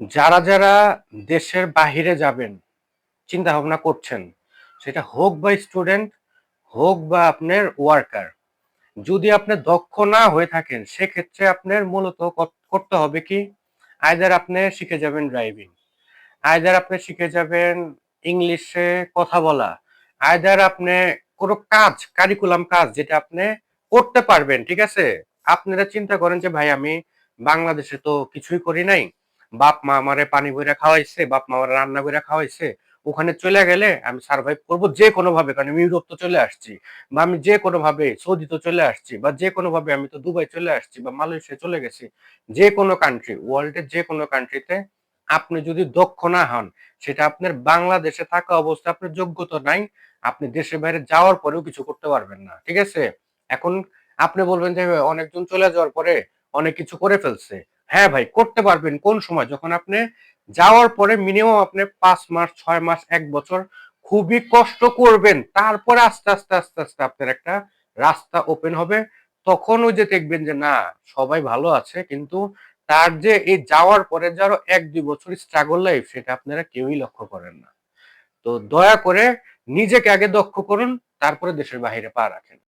যারা যারা দেশের বাহিরে যাবেন চিন্তা ভাবনা করছেন, সেটা হোক বা স্টুডেন্ট হোক বা আপনার ওয়ার্কার যদি আপনি দক্ষ না হয়ে থাকেন, সেক্ষেত্রে আপনার মূলত করতে হবে কি? আয়দার আপনি শিখে যাবেন ড্রাইভিং আয়দার আপনি শিখে যাবেন ইংলিশে কথা বলা আয়দার আপনি কোনো কাজ কারিকুলাম কাজ যেটা আপনি করতে পারবেন, ঠিক আছে? আপনারা চিন্তা করেন যে, ভাই, আমি বাংলাদেশে তো কিছুই করি নাই। বাপ মা আমারে পানি বইরা খাওয়াইছে, বাপ মা আমার রান্না করে খাওয়াইছে, ওখানে চলে গেলে আমি সার্ভাইভ করব যে কোনো ভাবে কারণ আমি ইউরোপ তো চলে আসছি, বা আমি যে কোনো ভাবে সৌদি তো চলে আসছি, বা যে কোনো ভাবে আমি তো দুবাই চলে আসছি, বা মালয়েশিয়া চলে গেছি যে কোনো কান্ট্রি ওয়ার্ল্ডের যে কোনো কান্ট্রিতে আপনি যদি দক্ষ না হন, সেটা আপনার বাংলাদেশে থাকা অবস্থা আপনার যোগ্যতা নাই, আপনি দেশের বাইরে যাওয়ার পরেও কিছু করতে পারবেন না, ঠিক আছে? এখন আপনি বলবেন যে অনেকজন চলে যাওয়ার পরে অনেক কিছু করে ফেলছে হ্যাঁ ভাই, করতে পারবেন কোন সময়? যখন আপনি যাওয়ার পরে মিনিমাম আপনি পাঁচ মাস, ছয় মাস, এক বছর খুবই কষ্ট করবেন। তারপরে আস্তে আস্তে আস্তে আস্তে আপনার একটা রাস্তা ওপেন হবে। তখন ওই যে দেখবেন যে না, সবাই ভালো আছে, কিন্তু তার যে এই যাওয়ার পরে যে আরও এক, দুই বছর স্ট্রাগল লাইফ সেটা আপনারা কেউই লক্ষ্য করেন না। তো দয়া করে নিজেকে আগে দক্ষ করুন, তারপরে দেশের বাইরে পা রাখেন।